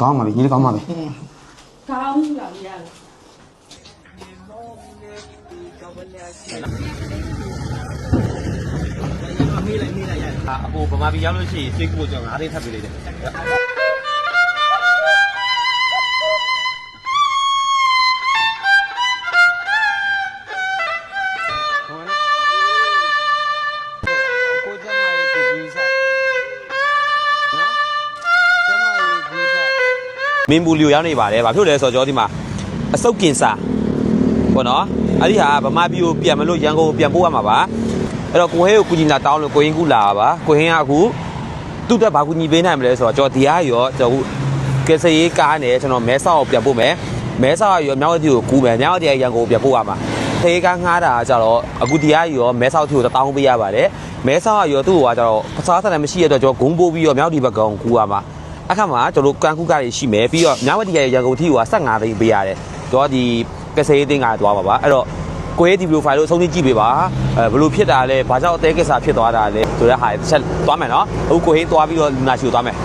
ကောင်းပါပြီညီလေးကောင်းပါပြီကောင်းလာပြီရတယ်မေးလိုက်မေးလိုက်ရအကိုဗမာပြည်ရောက်လို့ရှိရင်စိတ်ကူကျွန်တော်ငါးသိန်းထပ်ပေးလိုက်တယ် မင်းဘူးလီကိုရောက်နေပါတယ်ဘာဖြစ်လို့လဲဆိုတော့ကျွန်တော်ဒီမှာအစုပ်ကင်စာပေါ့နော်အဲ့ဒီဟာဗမာပြည်ကိုပြန်မလို့ရန်ကုန်ကိုပြန်ပို့ရမှာပါအဲ့တော့ကိုဟဲကိုကုညီလာတောင်းလို့ကိုရင်းကူလာပါကိုဟင်းကအခုသူ့တက်ဘာကူညီပေးနိုင်မလဲဆိုတော့ကျွန်တော်ဒီအားရောကျွန်တော်ကယ်ဆယ်ရေးကားနဲ့ကျွန်တော်မဲဆောက်ကိုပြန်ပို့မယ်မဲဆောက်ရောမြောက်ဝတီကိုကူးမယ်မြောက်ဝတီကရန်ကုန်ကိုပြန်ပို့ရမှာသေကားငှားတာကကြတော့အခုဒီအားရောမဲဆောက်တီကိုတောင်းပေးရပါတယ်မဲဆောက်ကရောသူ့ဟိုကကြတော့ပစားဆက်တယ်မရှိရတော့ကျွန်တော်ဂုံပိုးပြီးတော့မြောက်တီဘက်ကောင်ကူးရမှာ အခါမှာကျွန်တော်တို့ကန်ခုကားတွေရှိမယ်ပြီးတော့မြဝတီရဲ့ရန်ကုန်ထီက15သိန်းပေးရတယ်ကျွန်တော်ဒီကစေးသိန်းကသွားပါပါအဲ့တော့ကိုရေးဒီဗီဒီယိုဖိုင်လို့ဆုံးဖြတ်ကြည့်ပေးပါအဲဘလို့ဖြစ်တာလဲဘာကြောင့်အသေးကိစ္စဖြစ်သွားတာလဲဆိုတဲ့ဟာတစ်ချက်သွားမယ်နော်အခုကိုဟင်းသွားပြီးတော့လူနာရှိကိုသွားမယ်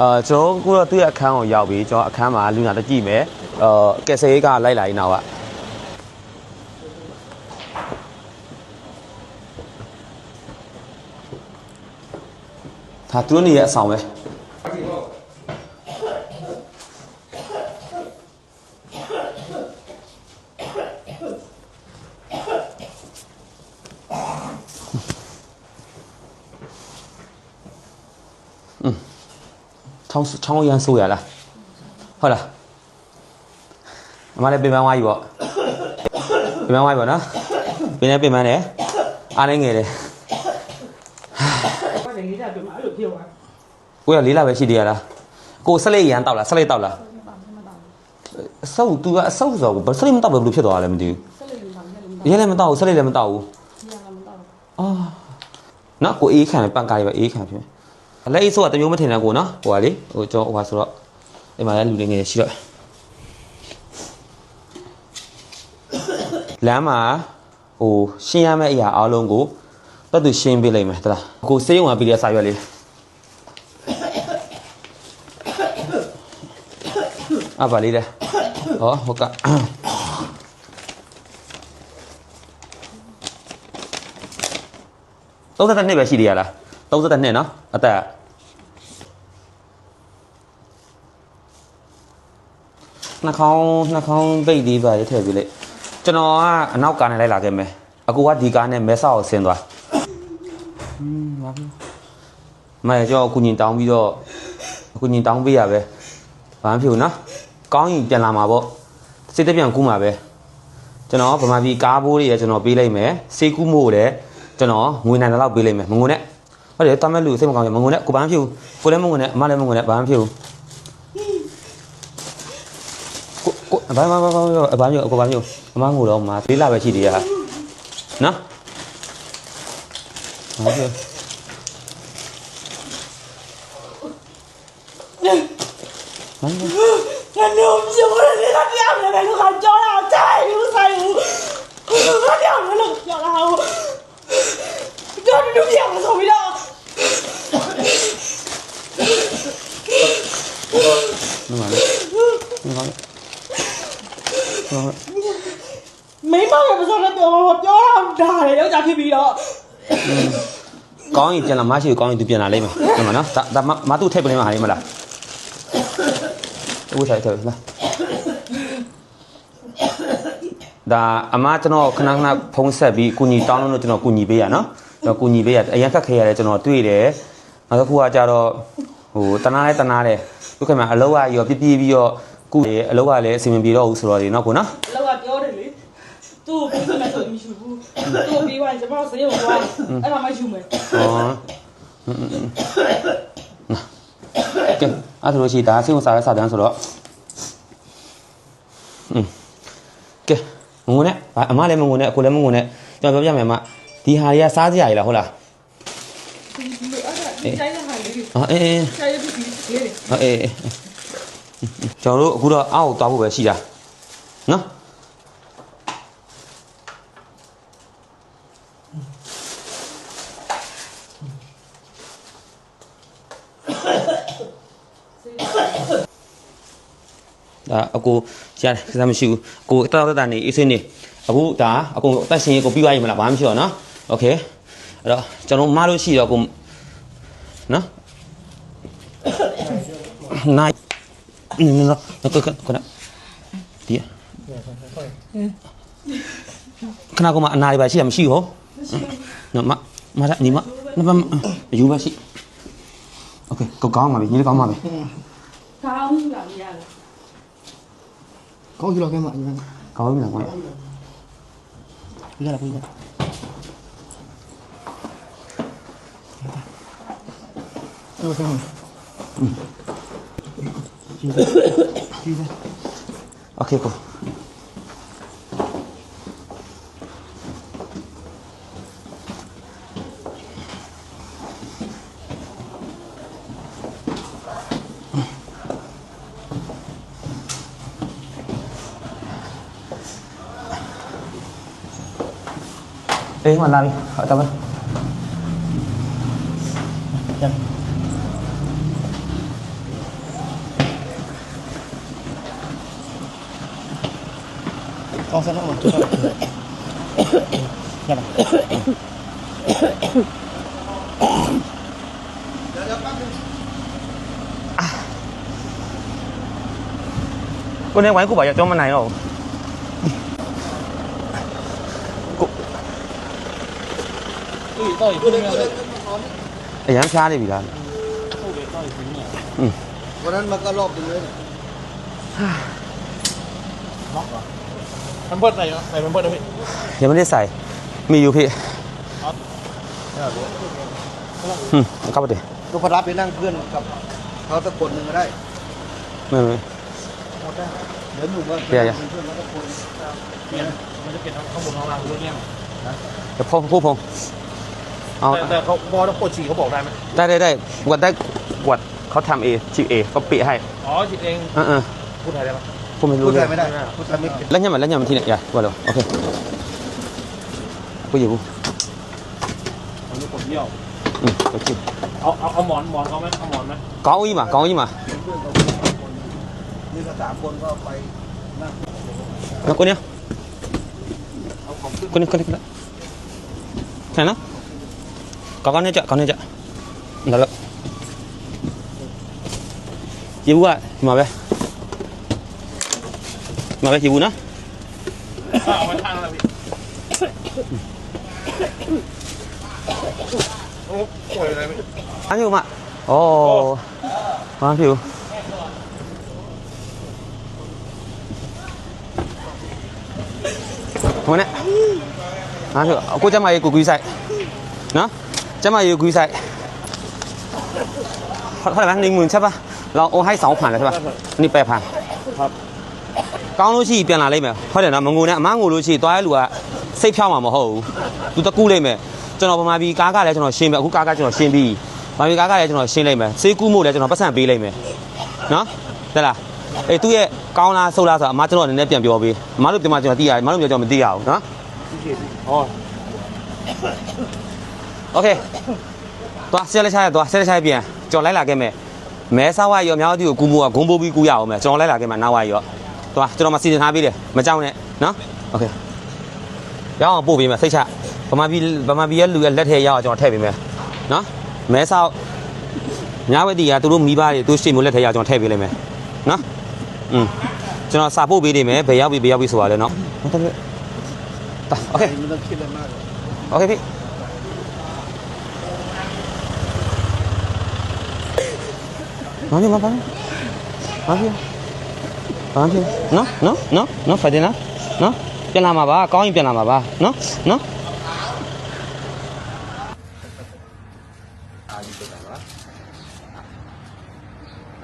အာကျွန်တော်ကတော့သူ့ရဲ့အခန်းကိုရောက်ပြီကျွန်တော်အခန်းမှာလူနာတက်ကြည့်မယ်အာကက်ဆေးကလိုက်လာရင်တော့ ဒါသူတို့နေရဲ့အဆောင်ပဲอืมချောင်းချောင်းရမ်းဆိုးရလားဟုတ်လားအမလည်းပြင်ပန်းဝါးကြီးပေါ့ပြင်ပန်းဝါးကြီးပေါ့နော်ပင်လည်းပြင်ပန်းတယ်အားနေငယ်တယ် ဘာလဲလေးတာပြမအဲ့လိုပြောသွားကိုရလေးလာပဲရှိသေးရလားကိုဆက်လေးရန်တောက်လားဆက်လေးတောက်လားအဆုပ် तू ကအဆုပ်ဆိုတော့ဘာဆက်လေးမတောက်ဘယ်လိုဖြစ်သွားလဲမသိဆက်လေးလေးပါဆက်လေးလေးဘူးရဲလည်းမတောက်ဘူးဆက်လေးလည်းမတောက်ဘူးရလာမတော့အာနော်ကိုအေးခံပန့်ကားရပဲအေးခံဖြစ်အလဲအေးဆိုတော့တမျိုးမထင်နဲ့ကိုနော်ဟိုကလေဟိုကျွန်တော်ဟိုပါဆိုတော့ဒီမှာလည်းလူတွေငယ်ရှိတော့လမ်းမှာဟိုရှင်းရမယ့်အရာအားလုံးကို တော့သူရှင်းပေးလိုက်မယ်တလားကိုစေးရုံကပြီးရစာရွက်လေးအပါလေးလေဟောဟုတ်က32နှစ်ပဲရှိသေးရလား32နှစ်နော်အသက်ကနှာခေါင်းနှာခေါင်းပိတ်သေးပါလေထည့်ပေးလိုက်ကျွန်တော်ကအနောက်ကားနဲ့လိုက်လာခဲ့မယ်အကူကဒီကားနဲ့မဲဆောက်ကိုဆင်းသွား อืมဘာဖြစ်မဲကျွန်တော်အကူညီတောင်းပြီးတော့အကူညီတောင်းပေးရပဲဘာမှမဖြစ်ဘူးနော်ကောင်းရင်ပြန်လာမှာပေါ့စိတ်တပြန်ကူးမှာပဲကျွန်တော်ဗမာပြည်ကားဘိုးတွေရကျွန်တော်ပေးလိုက်မယ်စေးကူးမို့လည်းကျွန်တော်ငွေနိုင်တဲ့လောက်ပေးလိုက်မယ်မငုံနဲ့ဟုတ်တယ်တမ်းမဲ့လူစိတ်မကောင်းရင်မငုံနဲ့ကိုဘာမှမဖြစ်ဘူးကိုလည်းမငုံနဲ့အမလည်းမငုံနဲ့ဘာမှမဖြစ်ဘူးကိုကိုဘာမှဘာမှဘာမှဘာမှကိုဘာမှအမငိုတော့မှာလေးလာပဲရှိသေးရနော်ဟုတ် ကဲ့ငါလုံးပြောတယ်လေကတရားမယ်ပဲလို့ကကြောတာတဲ့လူဆိုင်ဘူးငါတရားမယ်လို့ပြောတာဟုတ်တော်တော်ပြရမဆိုပြီးတော့နော်ပါလေနော်ပါလေနော်မိမကမစောနဲ့ပြောတော့ပြောတော့ဒါလေယော က်ျားဖြစ်ပြီးတော့ကောင်းရင်ပြန်လာမရှိဘူးကောင်းရင်သူပြန်လာလိမ့်မယ်ဟုတ်မှာနော်ဒါဒါမတူထည့်ပလင်းမှာဟာလိမ့်မလားဦးဆိုင်ထည့်လားဒါအမကျွန်တော်ခဏခဏဖုံးဆက်ပြီးကုညီတောင်းလို့ကျွန်တော်ကုညီပေးရနော်ကျွန်တော်ကုညီပေးရအရင်ခက်ခဲရတယ်ကျွန်တော်တွေ့တယ်နောက်တစ်ခုကကြတော့ဟိုတနာလဲတနာလဲဒုက္ခမှာအလောကရောပြပြပြီးတော့ကုတယ်အလောကလည်းအစီမပြေတော့ဘူးဆိုတော့ဒီနော်ကိုနော်လောက်ကပြောတယ်လေသူ့ကိုပြမယ်ဆိုမရှိဘူး သူ့ပြီးသွားရင်ကျွန်တော်ဆေးရုံသွားအဲ့ဒါမှယူမယ်ဟောကဲအဲ့ဒါလို့ရှိတာစိတ်ဝင်စားတဲ့စာတန်းဆိုတော့อืมကဲမငုံနဲ့ဘာအမလည်းမငုံနဲ့အကိုလည်းမငုံနဲ့ကျွန်တော်ပြောပြမယ်အမဒီဟာတွေကစားစရာကြီးလားဟုတ်လားအဲ့ဒါတိုင်းတဲ့ဟာလေးတွေအော်အေးအေးဆိုင်ရပြီးလေးတွေအော်အေးအေးကျွန်တော်တို့အခုတော့အောက်ကိုသွားဖို့ပဲရှိတာနော် အကိုရတယ်စမ်းမရှိဘူးအကိုတောက်တောက်နေအေးစင်းနေအခုဒါအကိုအသက်ရှင်ရေးကိုပြီးသွားပြီမလားဘာမှမရှိတော့နော်โอเคအဲ့တော့ကျွန်တော်မလို့ရှိတော့ကိုနော်နိုင်နော်နော်ကကကနဒီခဏကမအနာရီပါရှိရမရှိဟုတ်နော်မမရညီမနမယူပါရှိโอเคကောကောင်းပါပြီညီလေးကောင်းပါပြီ ခေါင်းလာရလား ကောင်းကြည့်တော့ကဲမှာအရင်ကောင်းပြီလားကွာပြရတာပြရအဲ့ဒါက Đi mà làm ở trong đây. Con sẽ nó một chút thôi. Nhanh này. Cô nên quán của bà cho mình này không? တော့တူရပါ ကိုနေဝိုင်းကိုပါရကြောမနိုင်တော့ဘူးကိုအရန်ဖျားနေပြီလား วันนั้นมันก็รอบนึงเลย มันเปิดไหนใส่มันเปิดได้พี่ ยังไม่ได้ใส่มีอยู่พี่อืมเอาเข้าไปดิ ก็พรับไปนั่งเพื่อนกับเขาตะคนหนึ่งก็ได้ ไม่ไม่ เดี๋ยวหนุ่มว่า เดี๋ยวๆ เพื่อนเขาตะคน มันจะเก็บข้างบนข้างล่างรู้เนี่ย เดี๋ยวพ่อผู้พง เอาแต่เขาบอลปวดฉี่เขาบอกได้ไหมได้ได้ได้กวดได้กวดเขาทำเอชิเอก็ปิให้อ๋อฉีดเองเออเออพูดไทยได้ไหมพูดไม่พูรู้ดเลไทยยไม่ได้พูดไทยไม่เก่งแล้วเนี่ยมันแล้วเนี่ยมันที่เนี่ยอย่ากวดเลยโอเคกูอยู่กูมันจะปวดเยี่ยวอืมก็ชิเอาเอาเอาหมอนหมอนเขาไหมเอาหมอนไหมก้าวยี่มาก้าวยี่มาเพื่อนเขาสามคนนี่ก็สามคนก็ไปนั่งแล้วกูเนี่ยเอาของขึ้นกูเนี่ยกูเนี่ยกูเนี่ยไหนนะ có con như chợ con như chợ đó là chị bu ạ mà về. Mà về chị bu nó ăn nhiều mà ồ ăn nhiều không ăn ạ ăn được cô cha mày của quý dạy. Nó ยีบุนะ เอาไว้ข้างแล้วพี่โอ้ป่วยอะไรไหม ဘာဖြစ်မဩဘာဖြစ်ဟိုနဲ့ဘာဖြစ်အခုကျမရေကိုကူးဆိုင်နော်ကျမရေကိုကူးဆိုင်เท่าไหร่นะหนึ่งหมื่นใช่ปะเราโอนให้สองพันเลยใช่ปะนี่แปดพัน ครับ ကောင်းလို့ရှိရင်ပြန်လာလိမ့်မယ်ဟုတ်တယ်နော်မငိုနဲ့အမငိုလို့ရှိရင်တွားရလူကစိတ်ဖြောင်းမှာမဟုတ်ဘူးသူတကူးလိမ့်မယ်ကျွန်တော်ဗမာပြည်ကားကလည်းကျွန်တော်ရှင်းပြီအခုကားကကျွန်တော်ရှင်းပြီဗမာပြည်ကားကလည်းကျွန်တော်ရှင်းလိမ့်မယ်စေးကူးမို့လည်းကျွန်တော်ပတ်စံပေးလိမ့်မယ်နော်တဲ့လားအေးသူ့ရဲ့ကောင်းလားဆုတ်လားဆိုတော့အမကျွန်တော်အနေနဲ့ပြန်ပြောပေးအမတို့ပြန်မကျွန်တော်သိရတယ်အမတို့ပြောကျွန်တော်မသိရဘူးနော် อ๋อ โอเคတွားဆက်လက်ချရတွားဆက်လက်ချရပြန်ကျွန်တော်လိုက်လာခဲ့မယ်မဲဆောက်ရရောမြောက်တီကိုကူမိုးကဂုံပိုးပြီးကူရအောင်မယ်ကျွန်တော်လိုက်လာခဲ့မယ်နောက်ဝါရောတွားကျွန်တော်မစီစဉ်ထားပေးတယ်မကြောက်နဲ့နော်โอเคရအောင်ပို့ပေးမယ်စိတ်ချဗမာပြည်ဗမာပြည်ရဲ့လူရဲ့လက်ထဲရအောင်ကျွန်တော်ထည့်ပေးမယ်နော်မဲဆောက်ညာဝတီကသူတို့မိဘတွေသူရှေ့မိုးလက်ထဲရအောင်ကျွန်တော်ထည့်ပေးလိုက်မယ်နော်อืมကျွန်တော်စာပို့ပေးနေမယ်ဘယ်ရောက်ပြီဘယ်ရောက်ပြီဆိုတာလဲနော်ဟုတ်တယ်တာโอเค ไม่ต้องคิดอะไรมากเลย โอเคพี่ ဘာဖြစ်ဘာဖြစ်ဘာဖြစ်ဘာဖြစ်နော်နော်နော်နော်ဖတ်တယ်နော်နော်ပြန်လာမှာပါကောင်းရင်ပြန်လာမှာပါနော်နော်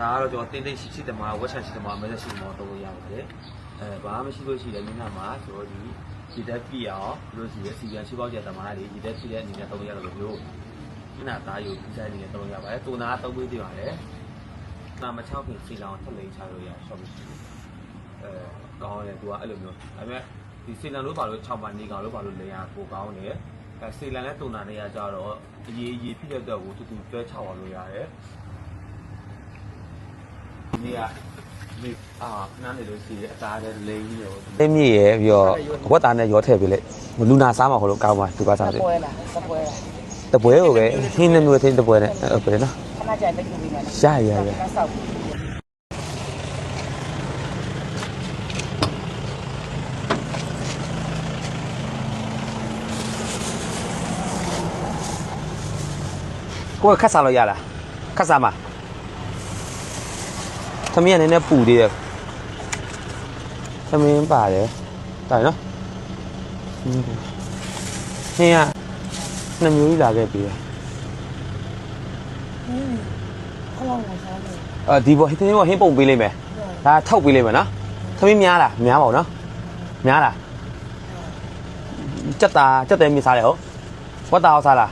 ဒါကတော့ကျွန်တော်တင်းသိရှိရှိတမားဝက်ချက်ရှိတမားမဲရှိမောတော့ရပါတယ်အဲဘာမှမရှိလို့ရှိတယ်မျက်နှာမှာကျွန်တော်ဒီဒီတက်ပြအောင်လို့ရှိရစီရန်ရှိပေါက်ကြတမားလေးဒီတက်ပြတဲ့အနေနဲ့တော့ရတော့လို့မျိုးမျက်နှာသားယူဒီဇိုင်းအနေနဲ့တော့ရပါတယ်တူနာတော့ပေးပြပါတယ် နာမချောက်ခင်စီလောင်ထလိန်ချလို့ရရှော့ပြီးအဲကောင်းတယ်သူကအဲ့လိုမျိုးဒါပေမဲ့ဒီစီလန်လို့ပါလို့6ပါနေကောင်လို့ပါလို့လေယာပိုကောင်းတယ်အဲစီလန်နဲ့တူနာနေရကြတော့အရေးအရေးဖြစ်တဲ့အတွက်ကိုတူတူတွဲချောက်အောင်လို့ရတယ်နေ့ကဒီအာနားနေလို့ရှိတယ်အသားတဲ့လိန်ကြီးရောသိမြင့်ရဲ့ပြီးတော့အဝတ်သားနဲ့ရောထည့်ပေးလိုက်လူနာစားမှာဟိုလိုကောင်းပါသူကစားတယ်ပွဲလားစပွဲလားတပွဲကိုပဲဟင်းနဲ့မျိုးထင်းတပွဲနဲ့ဟုတ်ပဲနော် ခဏကြာလက်ကျူပြီးမယ်နော်ရရရကဆောက်ကိုကခတ်စားလို့ရလားခတ်စားမှာသမီးကနည်းနည်းပူသေးတယ်သမီးပါတယ်တိုင်နော်ဟင်းကနှစ်မျိုးကြီးလာခဲ့ပြီ ခလုံးလာစားမယ် အာဒီဘောဟင်းသမီးဘောဟင်းပုံပေးလိုက်မယ်ဒါထောက်ပေးလိုက်မယ်နော်သမီးများလားများပါဘူးနော်များလားကြက်တာကြက်တဲမြင်စားတယ်ဟုတ်ဝတ်တာအောင်စားလား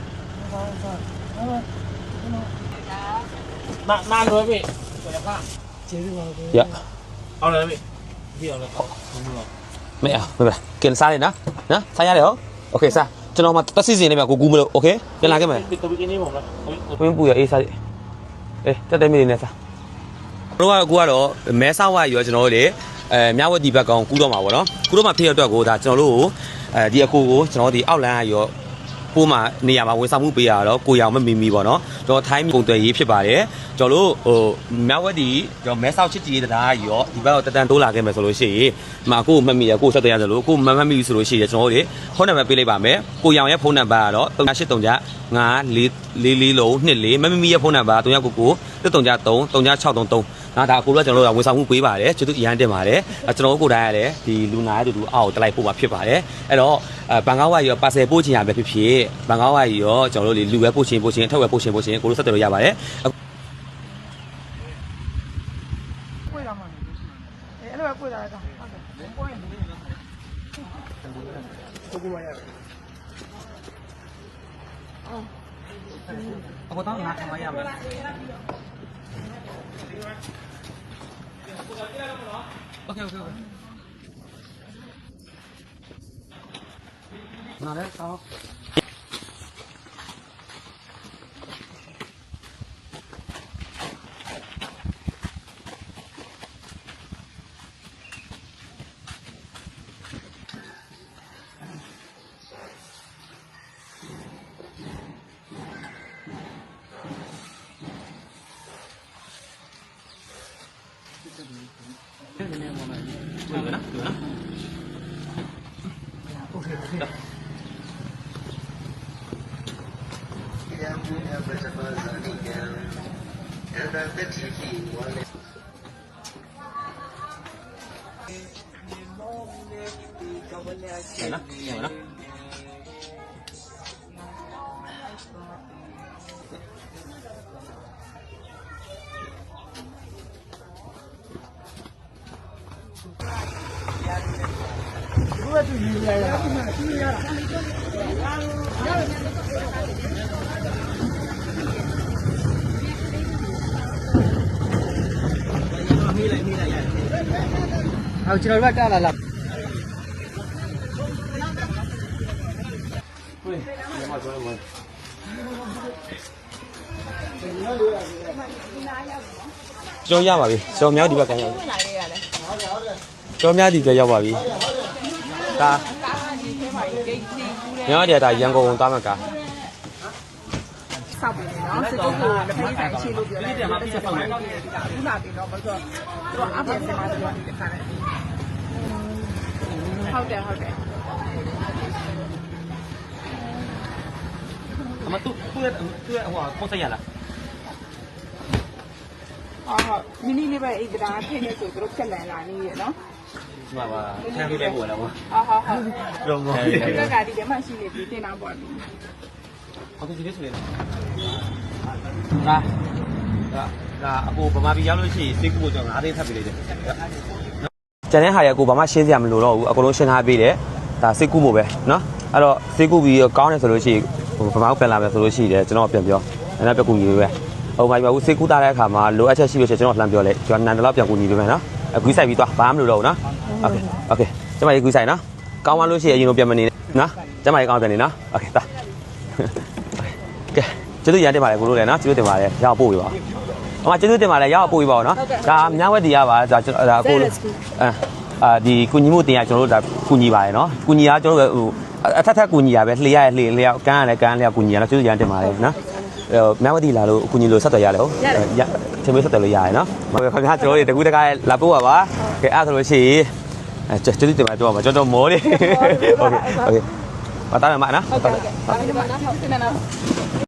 နာနာเลยพี่เดี๋ยวข้า ကျေးဇူးပါဘူး ရ เอาเลยพี่พี่เอาเลย မရမပဲကင်စားရနော်နော်စားရတယ်ဟုတ်โอเคစား ကျွန်တော်မှတက်စီစီနေမှာကိုကူးမလို့โอเคပြန်လာခဲ့မယ် ปิดตัวบิกินี่ผมนะ ဝင်းပူရအေးစားအေးတက်တက်မီနေစားတို့ကကူကတော့မဲဆောက်ဝရောကျွန်တော်တို့လေအဲမြဝတီဘက်ကောင်ကူးတော့မှာပေါ့နော်ကူးတော့မှာဖြစ်ရအတွက်ကိုဒါကျွန်တော်တို့ကိုအဲဒီအကိုကိုကျွန်တော်ဒီအောက်လန်းကရောပိုးမှာနေရာမှာဝန်ဆောင်မှုပေးရတော့ကိုရောင်မမီမီပေါ့နော်ကျွန်တော်ထိုင်းပုံသွယ်ရေးဖြစ်ပါတယ် ကျွန်တော်တို့ဟိုမြဝတီကျွန်တော်မဲဆောက်ချစ်ကြည်ရေးတရားရောဒီဘက်တော့တတန်တိုးလာခဲ့မယ်ဆိုလို့ရှိရင်ဒီမှာကိုမမီရကိုဆက်သွယ်ရသလိုကိုမမမီဆိုလို့ရှိရင်ကျွန်တော်တို့လေဖုန်းနံပါတ်ပေးလိုက်ပါမယ်ကိုရောင်ရဲ့ဖုန်းနံပါတ်ကတော့3839 944လုံး24မမမီရဲ့ဖုန်းနံပါတ်3999 3333 3633နော်ဒါအကိုတို့ကကျွန်တော်တို့ကဝန်ဆောင်မှုပေးပါတယ်ကျေးဇူးအရန်တင်ပါတယ်အဲကျွန်တော်တို့ကိုယ်တိုင်ရတယ်ဒီလူနာရဲ့တူတူအောက်ကိုတက်လိုက်ပို့မှာဖြစ်ပါတယ်အဲ့တော့အဲဘန်ကောက်ဝါရီရောပါဆယ်ပို့ချင်ရပဲဖြစ်ဖြစ်ဘန်ကောက်ဝါရီရောကျွန်တော်တို့လေလူပဲပို့ချင်ပို့ချင်အထက်ဝဲပို့ချင်ပို့ချင်ကိုတို့ဆက်သွယ်လို့ရပါတယ် ပွေးလာမှာအဲအဲ့လိုပဲပွေးလာတာဟု တ်တယ်ပွေးနေအ อาကျွန်တော်တို့ကတားလာလားကျွန်တော်ရပါပြီကျွန်တော်မြောက်ဒီဘက်ကန်ရောက်ပြီကျွန်တော်များဒီဘက်ရောက်ပါပြီဒါမြောက်ဒီကဒါရန်ကုန်သွားမှာကားဆောက်ပြီနော်စစ်ကောင်ကလက်ဖက်ဆိုင်ရှိလို့ပြောတယ်ဒီတက်ဆောက်လိုက်တယ်အခုလာပြီနော်ဘာလို့တော့အပြင်စင်လာတယ်ဒီခါနဲ့ ဟုတ်တယ်ဟုတ်တယ်အမသူ့သူ့ရဲ့သူ့ရဲ့ဟိုပုံစံရလားအော်ဟုတ်မိနီလေးပဲအိတ်ဒါဖြစ်နေဆိုသူတို့ဖြက်လန်လာနေရနော်ဒီမှာပါဆန်းပေးလိုက်ပို့လာပေါ့အော်ဟုတ်ဟုတ်ရုံးပါဒီကကဒီကမှရှိနေပြီတင်တာပေါ့ဒီဟုတ်ကဲ့ဒီလေးဆိုရင်ဒါဒါဒါအကိုဗမာပြည်ရောက်လို့ရှိရင်စိတ်ကူကိုကျွန်တော်၅သိန်းထပ်ပေးလိုက်တယ် ကျန်တဲ့ဟာရကိုဘာမှရှင်းစရာမလိုတော့ဘူးအကုန်လုံးရှင်းထားပေးတယ်ဒါစိတ်ကူမို့ပဲเนาะအဲ့တော့စိတ်ကူပြီးကောင်းတယ်ဆိုလို့ရှိရင်ဗမာပြန်လာမယ်ဆိုလို့ရှိတယ်ကျွန်တော်ပြန်ပြောအဲ့ဒါပြကူညီပေးပဲဟိုမှာပြောဘူးစိတ်ကူတာတဲ့အခါမှာလိုအပ်ချက်ရှိလို့ရှိရင်ကျွန်တော်လှမ်းပြောလိုက်ကျွန်တော်နန်တလောက်ပြန်ကူညီပေးမယ်နော်အကူဆိုင်ပြီးသွားဘာမှမလိုတော့ဘူးနော်โอเคโอเคကျမကြီးကူဆိုင်နော်ကောင်းမှလို့ရှိရင်အရင်လိုပြန်မနေနဲ့နော်ကျမကြီးကောင်းပြန်နေနော်โอเคသွား ကဲကျေးဇူးရမ်းတင်ပါတယ်ကိုလို့လည်းနော်ကျေးဇူးတင်ပါတယ်ရအောင်ပို့ပေးပါ အမကျေးဇူးတင်ပါတယ်ရောက်ပို့ပြပါဦးနော်ဒါမြဝက်တီရပါဒါကျွန်တော်ဒါကိုအဲအာဒီကုညီမှုတင်ရကျွန်တော်တို့ဒါကုညီပါတယ်နော်ကုညီရကျွန်တော်တို့ဟိုအထက်ထက်ကုညီရပဲလှေရလှေလျောက်ကန်းရလဲကန်းလျောက်ကုညီရနော်ကျေးဇူးတင်ပါတယ်နော်အဲမြဝတီလာလို့အကူညီလို့ဆက်သွယ်ရလဲဟုတ်ရချင်းမေးဆက်သွယ်လို့ရတယ်နော်ဟုတ်ကဲ့ခင်ဗျာကျွန်တော်တို့တကူတကားလာပို့ပါပါကဲအဲ့ဆိုလို့ရှိရင်အဲကျေးဇူးတင်ပါတယ်ပြောပါမှာကျွန်တော်မောလေးဟုတ်ကဲ့ဟုတ်ကဲ့ပါတာမနော်ဟုတ်ကဲ့ပါတာမနော်ဟုတ်ကဲ့နော်